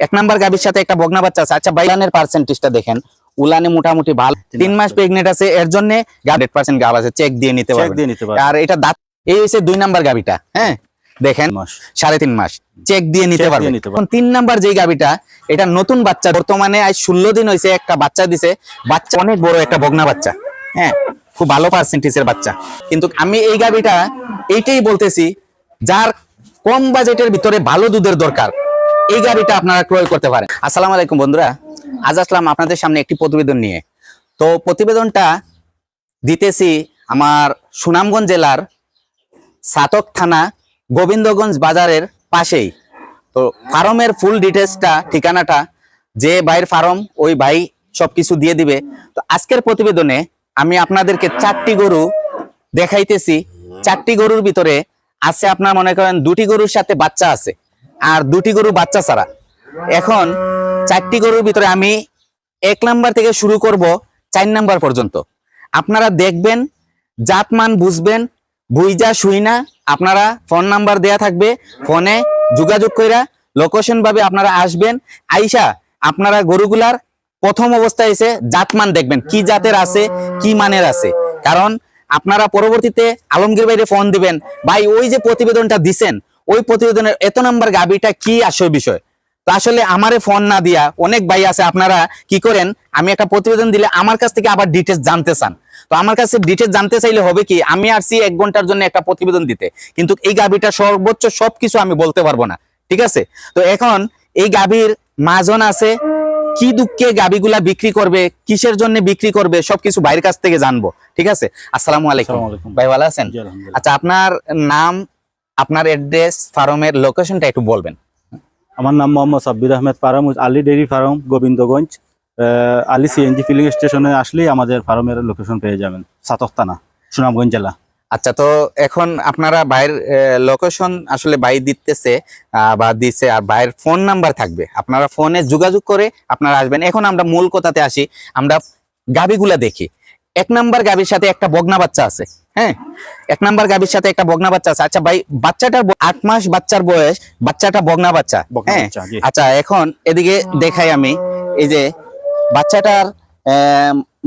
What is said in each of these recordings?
এক নাম্বার গাবির সাথে একটা বগনা বাচ্চা আছে। আচ্ছা বাইলানের পার্সেন্টেজটা দেখেন। উলানে মোটামুটি ভালো। তিন মাস প্রেগনেন্ট আছে এর জন্য হান্ড্রেড পার্সেন্ট গাব আছে। চেক দিয়ে নিতে পারবেন। পারবে আর এটা দাঁত এই হচ্ছে দুই নাম্বার গাবিটা হ্যাঁ? দেখেন সাড়ে তিন মাস। চেক দিয়ে নিতে পারবেন। তিন নাম্বার যে গাবিটা এটা নতুন বাচ্চা। বর্তমানে আজ ষোলো দিন হয়েছে একটা বাচ্চা দিছে। বাচ্চা অনেক বড় একটা বগনা বাচ্চা হ্যাঁ? খুব ভালো পার্সেন্টেজের বাচ্চা। কিন্তু আমি এই গাবিটা এইটাই বলতেছি যার কম বাজেটের ভিতরে ভালো দুধের দরকার। এই গাড়িটা আপনারা ক্রয় করতে পারেন। আসসালামু আলাইকুম বন্ধুরা, আজ আসলাম আপনাদের সামনে একটি প্রতিবেদন নিয়ে। তো প্রতিবেদনটা দিতেছি আমার সুনামগঞ্জ জেলার সাতক থানা গোবিন্দগঞ্জ বাজারের পাশেই। তো ফার্মের ফুল ডিটেলসটা ঠিকানাটা, যে ভাইয়ের ফার্ম, ওই ভাই সবকিছু দিয়ে দিবে। তো আজকের প্রতিবেদনে আমি আপনাদেরকে চারটি গরু দেখাইতেছি। চারটি গরুর ভিতরে আছে আপনার মনে করেন দুটি গরুর সাথে বাচ্চা আছে। আর দুটি গরু বাচ্চা ছাড়া। এখন চারটি গরুর ভিতরে আমি এক নাম্বার থেকে শুরু করব চার নাম্বার পর্যন্ত। আপনারা দেখবেন, জাতমান বুঝবেন, বুইজা শুই না। আপনারা ফোন নাম্বার দেয়া থাকবে, ফোনে যোগাযোগ কইরা লোকেশন ভাবে আপনারা আসবেন। আইসা আপনারা গরুগুলার প্রথম অবস্থায় এসে জাতমান দেখবেন, কি জাতের আছে, কি মানের আছে। কারণ আপনারা পরবর্তীতে আলমগীর ভাইরে ফোন দিবেন, ভাই, ওই যে প্রতিবেদনটা দিছেন ওই প্রতিবেদনের এত নাম্বার গাবিটা কি আসল বিষয়? তো আসলে আমারে ফোন না দিয়া অনেক ভাই আছে আপনারা কি করেন? আমি একটা প্রতিবেদন দিলে আমার কাছ থেকে আবার ডিটেলস জানতে চান। তো আমার কাছে ডিটেলস জানতে চাইলে হবে কি আমি আসছি এক ঘণ্টার জন্য একটা প্রতিবেদন দিতে। কিন্তু এই গাবিটা সর্বোচ্চ সবকিছু আমি বলতে পারব না ঠিক আছে? তো এখন এই গাবির মাজন আছে কি দুঃখে গাবিগুলা বিক্রি করবে কিসের জন্য বিক্রি করবে সবকিছু বাইরের কাছ থেকে জানব ঠিক আছে? আসসালামু আলাইকুম। ভাই ভালো আছেন? আচ্ছা আপনার নাম আপনার অ্যাড্রেস ফার্মের লোকেশনটা একটু বলবেন। আমার নাম Mohammad Sabbir Ahmed farm Ali dairy farm Gobindaganj. Ali CNG filling স্টেশনে আসলেই আমাদের ফার্মের লোকেশন পেয়ে যাবেন সাতক থানা সুনামগঞ্জ জেলা। আচ্ছা তো এখন আপনারা ভাইয়ের লোকেশন আসলে ভাই দিতেছে বা দিচ্ছে আর ভাইয়ের ফোন নাম্বার থাকবে। আপনারা ফোনে যোগাযোগ করে আপনারা আসবেন। এখন আমরা মূল কথাতে আসি আমরা গাবিগুলা দেখি। এক নাম্বার গাবির সাথে একটা বগনা বাচ্চা আছে। হ্যাঁ? এক নাম্বার গাবির সাথে একটা বগনা বাচ্চা আছে। আচ্ছা ভাই বাচ্চাটার আট মাস বাচ্চার বয়স বাচ্চাটা বগনা বাচ্চা হ্যাঁ? আচ্ছা এখন এদিকে দেখাই আমি এই যে বাচ্চাটার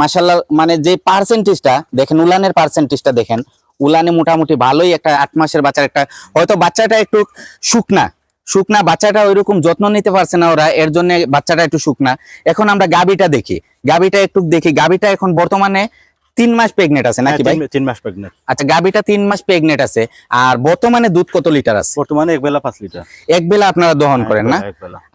মাসাল্লাহ মানে যে পার্সেন্টেজটা দেখেন উলানের পার্সেন্টেজটা দেখেন উলানে মোটামুটি ভালোই একটা আট মাসের বাচ্চার একটা হয়তো বাচ্চাটা একটু শুকনা শুকনা বাচ্চাটা ওইরকম যত্ন নিতে পারছে না ওরা এর জন্য বাচ্চাটা একটু শুকনা। এখন আমরা গাবিটা দেখি গাবিটা একটু দেখি গাবিটা এখন বর্তমানে তিন মাস প্রেগনেন্ট আছে নাকি হ্যাঁ, ভাই? তিন- মাস প্রেগনেন্ট আচ্ছা গাবিটা তিন মাস প্রেগনেন্ট আছে আর বর্তমানে দুধ কত লিটার আছে? বর্তমানে এক বেলা পাঁচ লিটার। এক বেলা আপনারা দহন করেন না?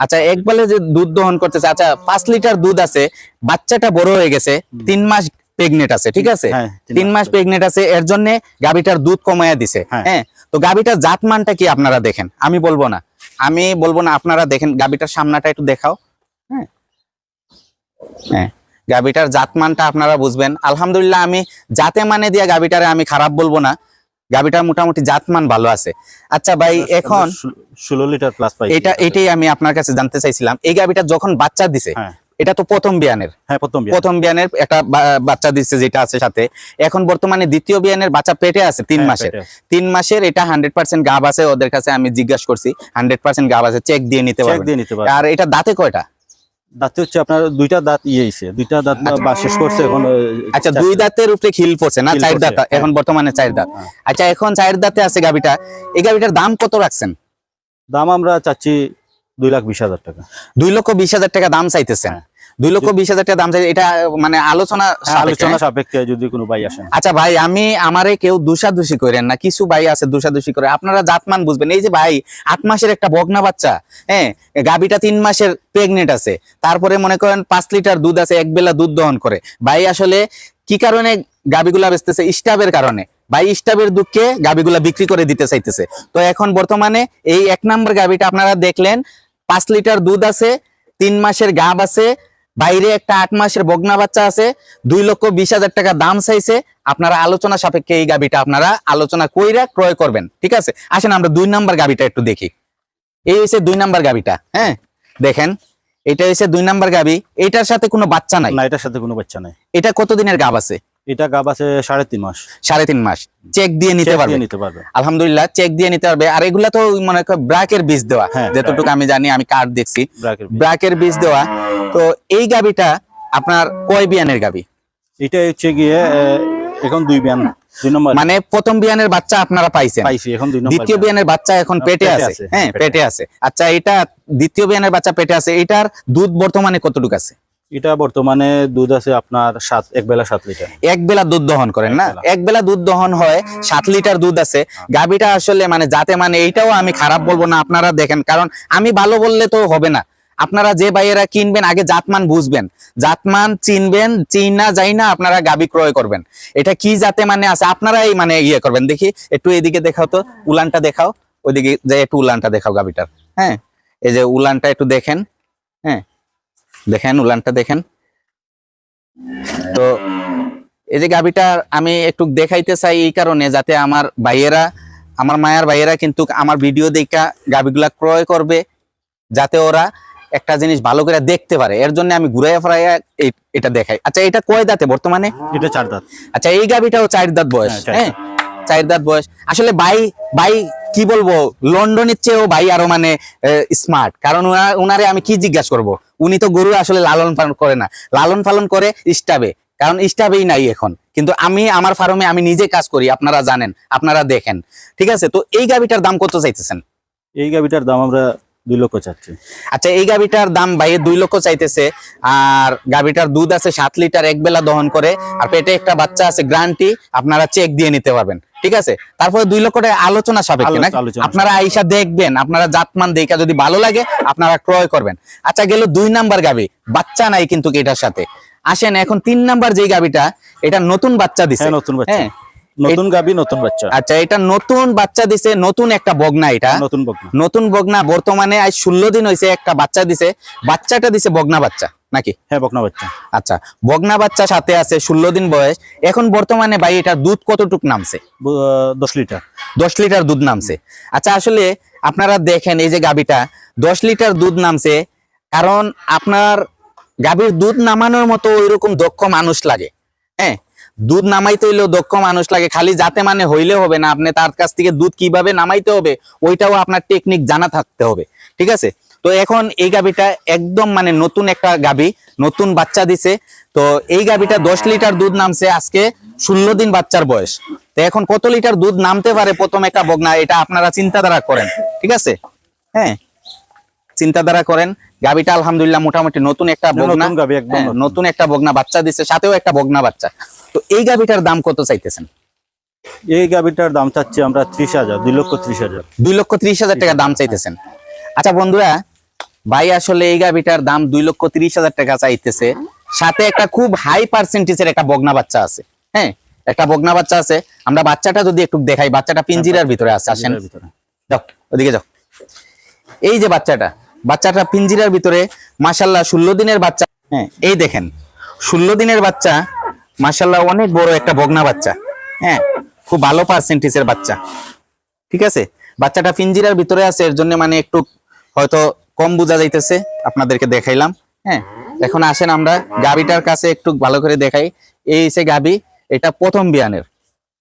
আচ্ছা এক বেলা যে দুধ দহন করতেছে আচ্ছা পাঁচ লিটার দুধ আছে বাচ্চাটা বড় হয়ে গেছে তিন মাস প্রেগনেন্ট আছে ঠিক আছে? হ্যাঁ, তিন মাস প্রেগনেন্ট আছে এর জন্য গাবিটার দুধ কমাইয়া দিছে হ্যাঁ। হ্যাঁ? তো গাবিটার জাতমানটা কি আপনারা দেখেন? আমি বলব না। আমি বলব না আপনারা দেখেন গাবিটার সামনাটা একটু দেখাও হ্যাঁ? হ্যাঁ। গাবিটার জাতমানটা আপনারা বুঝবেন। আলহামদুলিল্লাহ আমি জাতে মানে দিয়ে গাবিটারে আমি খারাপ বলব না। গাবিটার মোটামুটি জাতমান ভালো আছে। আচ্ছা ভাই এখন ষোলো- লিটার প্লাস এটা এটাই আমি আপনার কাছে জানতে চাইছিলাম। এই গাবিটা যখন বাচ্চা দিছে হ্যাঁ। এটা তো প্রথম বিয়ানের। হ্যাঁ প্রথম প্রথম বিয়ানের একটা বাচ্চা দিচ্ছে যেটা আছে সাথে। এখন বর্তমানে দ্বিতীয় বিয়ানের বাচ্চা পেটে আছে তিন হ্যাঁ, মাসের। তিন মাসের এটা হান্ড্রেড পার্সেন্ট গাব আছে ওদের কাছে আমি জিজ্ঞাসা করছি। হান্ড্রেড পার্সেন্ট গাব আছে চেক দিয়ে নিতে পারবে আর এটা দাঁতে কয়টা? দাঁতে হচ্ছে আপনার দুইটা দাঁত ইয়েছে দুইটা দাঁত আচ্ছা। বা শেষ করছে এখন আচ্ছা দুই দাঁতের উপরে খিল পড়ছে না চার দাঁত হ্যাঁ। এখন বর্তমানে চার দাঁত হ্যাঁ। আচ্ছা এখন চার দাঁতে আছে গাবিটা এই গাবিটার দাম কত রাখছেন দাম আমরা চাচ্ছি দুই লাখ বিশ হাজার টাকা দুই লক্ষ বিশ হাজার টাকা দাম চাইতেছেন হ্যাঁ। দুই লক্ষ বিশ হাজার টাকা দাম চাই। এটা মানে আলোচনা হ্যাঁ, আলোচনা? সাপেক্ষে যদি কোনো ভাই আসেন। আচ্ছা ভাই আমি আমারে কেউ দোষাদোষি করেন না কিছু ভাই আছে দোষাদোষি করে। আপনারা জাতমান বুঝবেন। এই যে ভাই আট মাসের একটা বগনা বাচ্চা হ্যাঁ গাবিটা তিন মাসের প্রেগনেন্ট আছে। তারপরে মনে করেন পাঁচ লিটার দুধ আছে এক বেলা দুধ দহন করে। ভাই আসলে কি কারণে গাবিগুলা বেচতেছে? স্টাবের কারণে। ভাই স্টাবের দুঃখে গাবিগুলা বিক্রি করে দিতে চাইতেছে। তো এখন বর্তমানে এই এক নম্বর গাবিটা আপনারা দেখলেন পাঁচ লিটার দুধ আছে তিন মাসের গাব আছে বাইরে একটা আট মাসের বগনা বাচ্চা আছে দুই লক্ষ বিশ হাজার টাকা দাম চাইছে। আপনারা আলোচনা সাপেক্ষে এই গাবিটা আপনারা আলোচনা কইরা ক্রয় করবেন ঠিক আছে? আসেন আমরা দুই নাম্বার গাবিটা একটু দেখি। এই হচ্ছে দুই নাম্বার গাবিটা হ্যাঁ? দেখেন এটা হচ্ছে দুই নাম্বার গাবি এটার সাথে কোনো বাচ্চা নাই। না এটার সাথে কোনো বাচ্চা নাই। এটা কতদিনের গাব আছে? এটা গাব আছে সাড়ে তিন মাস। সাড়ে তিন মাস। চেক দিয়ে নিতে পারবে। নিতে পারবে। আলহামদুলিল্লাহ চেক দিয়ে নিতে পারবে। আর এগুলা তো মনে করো ব্রাকের বীজ দেওয়া। হ্যাঁ, যতটুকু আমি জানি আমি কার্ড দেখছি। ব্রাকের বীজ। দেওয়া। তো এই গাবিটা আপনার কয় বিয়ানের গাবি? এটা হচ্ছে গিয়ে এখন দুই বিয়ান মানে প্রথম বিয়ানের বাচ্চা আপনারা পাইছেন। পাইছি এখন দ্বিতীয় বিয়ান। বিয়ানের বাচ্চা এখন পেটে আছে। হ্যাঁ পেটে আছে। আচ্ছা এটা দ্বিতীয় বিয়ানের বাচ্চা পেটে আছে। এটার দুধ বর্তমানে কতটুকু আছে? এটা বর্তমানে দুধ আছে আপনার সাত এক বেলা সাত লিটার। এক বেলা দুধ দহন করেন না? এক বেলা। দুধ দহন হয় সাত লিটার দুধ আছে। গাবিটা আসলে মানে যাতে মানে এইটাও আমি খারাপ বলব না আপনারা দেখেন কারণ আমি ভালো বললে তো হবে না। আপনারা যে ভাইয়েরা কিনবেন আগে জাতমান বুঝবেন। জাতমান চিনবেন চিনা যাই না আপনারা গাবি ক্রয় করবেন। এটা কি জাতে মানে আছে আপনারাই মানে ইয়ে করবেন। দেখি একটু এদিকে দেখাও তো উলানটা দেখাও। ওইদিকে যে একটু উলানটা দেখাও গাবিটার হ্যাঁ এই যে উলানটা একটু দেখেন। হ্যাঁ দেখেন উলানটা দেখেন। তো এই যে গাবিটা আমি একটু দেখাইতে চাই এই কারণে যাতে আমার ভাইয়েরা আমার মায়ের ভাইয়েরা কিন্তু আমার ভিডিও দেখা গাবিগুলা ক্রয় করবে যাতে ওরা একটা জিনিস ভালো করে দেখতে পারে। এর জন্য আমি ঘুরাইয়া ফেরাইয়া এটা দেখাই। আচ্ছা এটা কয় দাঁতে বর্তমানে? এটা চার দাঁত। আচ্ছা এই গাবিটাও চার দাঁত বয়স হ্যাঁ, চার হ্যাঁ? চার দাঁত বয়স। আসলে ভাই ভাই কি বলব লন্ডনের চেয়েও ভাই আরও মানে স্মার্ট কারণ উনা- উনারে আমি কি জিজ্ঞাসা করব? উনি তো গরু আসলে লালন পালন করে না। লালন পালন করে স্টাবে। কারণ স্টাবেই নাই এখন। কিন্তু আমি আমার ফার্মে আমি নিজে কাজ করি আপনারা জানেন আপনারা দেখেন। ঠিক আছে? তো এই গাবিটার দাম কত চাইতেছেন? এই গাভিটার দাম আমরা দুই লক্ষ চাচ্ছি। আচ্ছা এই গাবিটার দাম ভাইয়ের দুই লক্ষ চাইতেছে। আর গাবিটার দুধ আছে সাত লিটার এক বেলা দহন করে। আর পেটে একটা বাচ্চা আছে গ্রান্টি আপনারা চেক দিয়ে নিতে পারবেন। ঠিক আছে? তারপরে দুই লক্ষ টাকা আলোচনা সাপেক্ষে আপনারা আইসা দেখবেন আপনারা জাতমান দেখা যদি ভালো লাগে আপনারা ক্রয় করবেন। আচ্ছা গেল দুই নাম্বার গাবি বাচ্চা নাই কিন্তু এটার সাথে। আসেন এখন তিন নাম্বার যে গাবিটা এটা নতুন বাচ্চা দিছে। হ্যাঁ নতুন বাচ্চা। হ্যাঁ। নতুন গাবি নতুন বাচ্চা। আচ্ছা এটা নতুন বাচ্চা দিছে নতুন একটা বগনা এটা। নতুন বগনা। নতুন বগনা বর্তমানে আজ ষোলো দিন হয়েছে একটা বাচ্চা দিছে। বাচ্চাটা দিছে বগনা বাচ্চা। নাকি? হ্যাঁ বকনা বাচ্চা। আচ্ছা বগনা বাচ্চা সাথে আছে ষোলো দিন বয়স। এখন বর্তমানে ভাই এটা দুধ কতটুক নামছে? দশ লিটার। দশ লিটার দুধ নামছে। আচ্ছা আসলে আপনারা দেখেন এই যে গাবিটা দশ লিটার দুধ নামছে কারণ আপনার গাভীর দুধ নামানোর মতো ওইরকম দক্ষ মানুষ লাগে। হ্যাঁ দুধ নামাইতে হইলেও দক্ষ মানুষ লাগে। খালি যাতে মানে হইলে হবে না আপনি তার কাছ থেকে দুধ কীভাবে নামাইতে হবে ওইটাও আপনার টেকনিক জানা থাকতে হবে। ঠিক আছে? তো এখন এই গাবিটা একদম মানে নতুন একটা গাবি নতুন বাচ্চা দিছে। তো এই গাবিটা দশ লিটার দুধ নামছে আজকে ষোলো দিন বাচ্চার বয়স। তো এখন কত লিটার দুধ নামতে পারে প্রথম একটা বগনা এটা আপনারা চিন্তাধারা করেন ঠিক আছে? হ্যাঁ চিন্তাধারা করেন। গাবিটা আলহামদুলিল্লাহ মোটামুটি নতুন একটা বগনা নতুন গাভী, হ্যাঁ, নতুন। একটা বগনা বাচ্চা দিচ্ছে সাথেও একটা বগনা বাচ্চা। তো এই গাবিটার দাম কত চাইতেছেন? এই গাভিটার দাম চাচ্ছি আমরা ত্রিশ হাজার দুই লক্ষ ত্রিশ হাজার। দুই লক্ষ ত্রিশ হাজার টাকা দাম চাইতেছেন। আচ্ছা বন্ধুরা ভাই আসলে এই গাভিটার দাম দুই লক্ষ তিরিশ হাজার টাকা চাইতেছে। সাথে একটা খুব হাই পার্সেন্টেজের একটা বগনা বাচ্চা আছে। হ্যাঁ একটা বগনা বাচ্চা আছে। আমরা বাচ্চাটা যদি একটু দেখাই বাচ্চাটা পিঞ্জিরার ভিতরে আছে আসেন। যাও ওদিকে যাও। এই যে বাচ্চাটা বাচ্চাটা পিঞ্জিরার ভিতরে মাসাল্লাহ ষোলো দিনের বাচ্চা। হ্যাঁ এই দেখেন ষোলো দিনের বাচ্চা মাসাল্লাহ অনেক বড় একটা বগনা বাচ্চা। হ্যাঁ খুব ভালো পার্সেন্টেজের বাচ্চা। ঠিক আছে? বাচ্চাটা পিঞ্জিরার ভিতরে আছে এর জন্য মানে একটু হয়তো কম বোঝা যাইতেছে আপনাদেরকে দেখাইলাম। হ্যাঁ এখন আসেন আমরা গাবিটার কাছে একটু ভালো করে দেখাই। এই সে গাবি এটা প্রথম বিয়ানের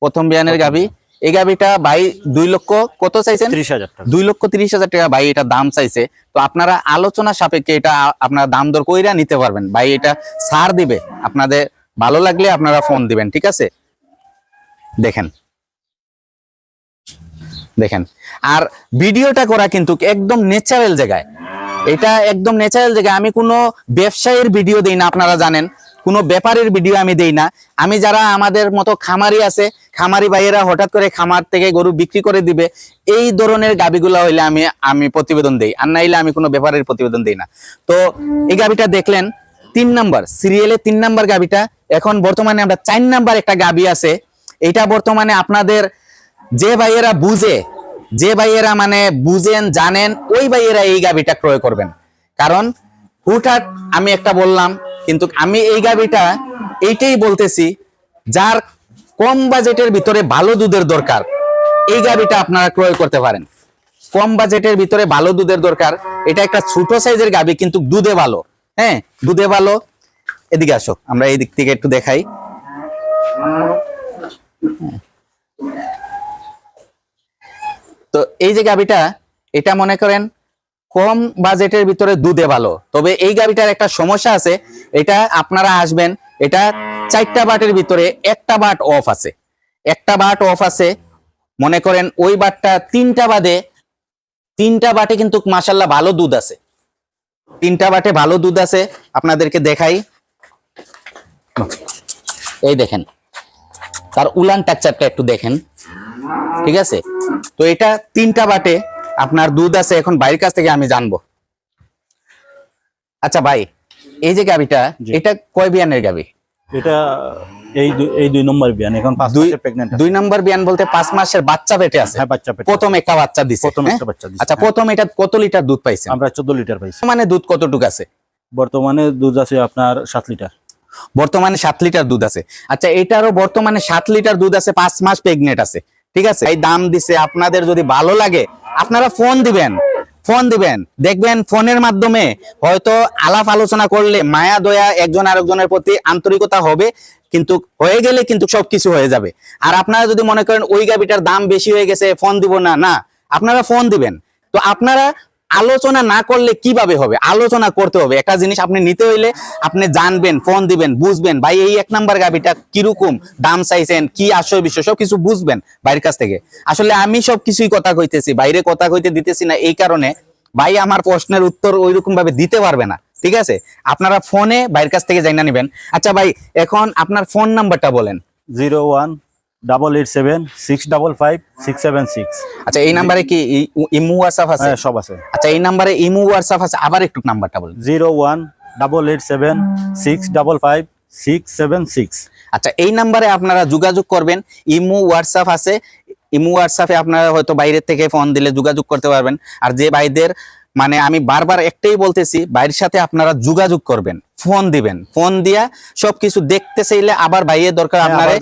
প্রথম বিয়ানের গাবি এই গাবিটা ভাই দুই লক্ষ কত চাইছেন? ত্রিশ হাজার টাকা। দুই লক্ষ তিরিশ হাজার টাকা ভাই এটা দাম চাইছে। তো আপনারা আলোচনা সাপেক্ষে এটা আপনারা দাম দর কইরা নিতে পারবেন। ভাই এটা ছাড় দিবে আপনাদের ভালো লাগলে আপনারা ফোন দিবেন ঠিক আছে? দেখেন। দেখেন। আর ভিডিওটা করা কিন্তু একদম ন্যাচারাল জায়গায়। এটা একদম ন্যাচারাল জায়গায় আমি কোনো ব্যবসায়ীর ভিডিও দিই না, আপনারা জানেন। কোনো ব্যাপারের ভিডিও আমি দেই না। আমি যারা আমাদের মতো খামারি আছে, খামারি ভাইয়েরা হঠাৎ করে খামার থেকে গরু বিক্রি করে দিবে, এই ধরনের গাবিগুলা হইলে আমি আমি প্রতিবেদন দেই। আর নাইলে আমি কোনো ব্যাপারের প্রতিবেদন দেই না। তো এই গাবিটা দেখলেন, তিন নাম্বার সিরিয়ালে তিন নাম্বার গাবিটা। এখন বর্তমানে আমরা চার নাম্বার একটা গাবি আছে। এটা বর্তমানে আপনাদের যে ভাইয়েরা বুঝে যে ভাইয়েরা মানে বুঝেন, জানেন, ওই ভাইয়েরা এই গাবিটা ক্রয় করবেন। কারণ হুটহাট আমি একটা বললাম, কিন্তু আমি এই গাবিটা এইটাই বলতেছি, যার কম বাজেটের ভিতরে ভালো দুধের দরকার, এই গাবিটা আপনারা ক্রয় করতে পারেন। কম বাজেটের ভিতরে ভালো দুধের দরকার, এটা একটা ছোট সাইজের গাবি কিন্তু দুধে ভালো। হ্যাঁ দুধে ভালো। এদিকে আসো, আমরা এই দিক থেকে একটু দেখাই। তো এই যে গাবিটা, এটা মনে করেন কম বাজেটের ভিতরে দুধে ভালো। তবে এই গাবিটার একটা সমস্যা আছে, এটা আপনারা আসবেন, এটা চারটা বাটের ভিতরে একটা বাট অফ আছে। একটা বাট অফ আছে, মনে করেন ওই বাটটা তিনটা বাদে, তিনটা বাটে কিন্তু মাসাল্লাহ ভালো দুধ আছে। তিনটা বাটে ভালো দুধ আছে, আপনাদেরকে দেখাই। এই দেখেন, তার উলান টাকচারটা একটু দেখেন। ঠিক আছে? তো এটা তিনটা বাটে আপনার দুধ আছে এখন বাইরের কাছ থেকে আমি জানব। আচ্ছা ভাই এই যে গাবিটা এটা কয় বিয়ানের গাবি এটা এই এই দুই নম্বর বিয়ান এখন পাঁচ মাসের প্রেগনেন্ট দুই নম্বর বিয়ান বলতে পাঁচ মাসের বাচ্চা পেটে আছে। হ্যাঁ বাচ্চা পেটে প্রথম একটা বাচ্চা দিছে প্রথম হ্যাঁ? একটা বাচ্চা দিছে, আচ্ছা হ্যাঁ। প্রথম এটা কত লিটার দুধ পাইছেন? আমরা চোদ্দ লিটার পাইছি। মানে দুধ কতটুকু আছে? বর্তমানে দুধ আছে আপনার সাত লিটার। বর্তমানে সাত লিটার দুধ আছে। আচ্ছা এটারও বর্তমানে সাত লিটার দুধ আছে পাঁচ মাস প্রেগনেন্ট আছে। ঠিক আছে? এই দাম দিছে, আপনাদের যদি ভালো লাগে, আপনারা ফোন দিবেন ফোন দিবেন। দেখবেন ফোনের মাধ্যমে হয়তো আলাপ আলোচনা করলে মায়া, দয়া একজন আরেকজনের প্রতি আন্তরিকতা হবে, কিন্তু হয়ে গেলে কিন্তু সবকিছু হয়ে যাবে। আর আপনারা যদি মনে করেন ওই গাবিটার দাম বেশি হয়ে গেছে ফোন দিব না না, আপনারা ফোন দিবেন। তো আপনারা আলোচনা না করলে কীভাবে হবে? আলোচনা করতে হবে। একটা জিনিস আপনি নিতে হইলে আপনি জানবেন ফোন দিবেন, বুঝবেন, ভাই, এই এক নাম্বার গাবিটা কীরকম? দাম চাইছেন, কি আশয় বিষয় সবকিছু বুঝবেন বাইরের কাছ থেকে। আসলে আমি সব কিছুই কথা কইতেছি, বাইরে কথা কইতে দিতেছি না এই কারণে ভাই আমার প্রশ্নের উত্তর ওই রকম ভাবে দিতে পারবে না। ঠিক আছে? আপনারা ফোনে বাইরের কাছ থেকে জানা নেবেন। আচ্ছা ভাই, এখন আপনার ফোন নাম্বারটা বলেন। Zero one double eight seven six double five six seven six আচ্ছা এই নাম্বারে কি ইমু হোয়াটসঅ্যাপ আছে? হ্যাঁ সব আছে। আচ্ছা এই নাম্বারে ইমু হোয়াটসঅ্যাপ আছে আবার একটু নাম্বারটা বলেন। Zero one double eight seven six double five six seven six আচ্ছা এই নাম্বারে আপনারা যোগাযোগ করবেন ইমো হোয়াটসঅ্যাপ আছে ইমো হোয়াটসঅ্যাপে আপনারা হয়তো বাইরের থেকে ফোন দিলে যোগাযোগ করতে পারবেন। আর যে ভাইদের মানে আমি বারবার একটাই বলতেছি বাইরের সাথে আপনারা যোগাযোগ করবেন। ফোন দিবেন। ফোন দিয়া সবকিছু দেখতে চাইলে আবার বাইরের দরকার আপনারা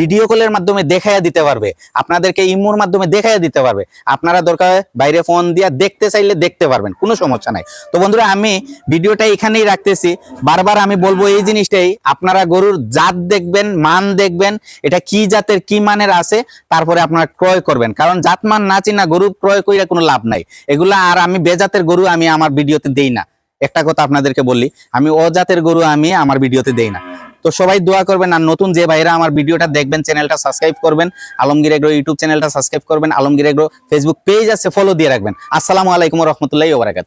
ভিডিও কলের মাধ্যমে দেখাইয়া দিতে পারবে। আপনাদেরকে ইমোর মাধ্যমে দেখাইয়া দিতে পারবে। আপনারা দরকার বাইরে ফোন দিয়া দেখতে চাইলে দেখতে পারবেন কোনো সমস্যা নাই। তো বন্ধুরা আমি ভিডিওটা এখানেই রাখতেছি। বারবার আমি বলব এই জিনিসটাই আপনারা গরুর জাত দেখবেন মান দেখবেন এটা কি জাতের কি মানের আছে তারপরে আপনারা ক্রয় করবেন। কারণ জাত মান না চিনা গরু ক্রয় কইরা কোনো লাভ নাই। এগুলা আর আমি বেজাতের গরু আমি আমার ভিডিওতে দেই না। একটা কথা আপনাদেরকে বললি আমি অজাতের গরু আমি আমার ভিডিওতে দেই না। তো সবাই দোয়া করবেন আর নতুন যে ভাইরা আমার ভিডিওটা দেখবেন, চ্যানেলটা সাবস্ক্রাইব করবেন, আলমগীর এগ্রো ইউটিউব চ্যানেলটা সাবস্ক্রাইব করবেন, আলমগীর এগ্রো ফেসবুক পেজ আছে ফলো দিয়ে রাখবেন। আসসালামু আলাইকুম রহমতুল্লাহ ওবরাকাত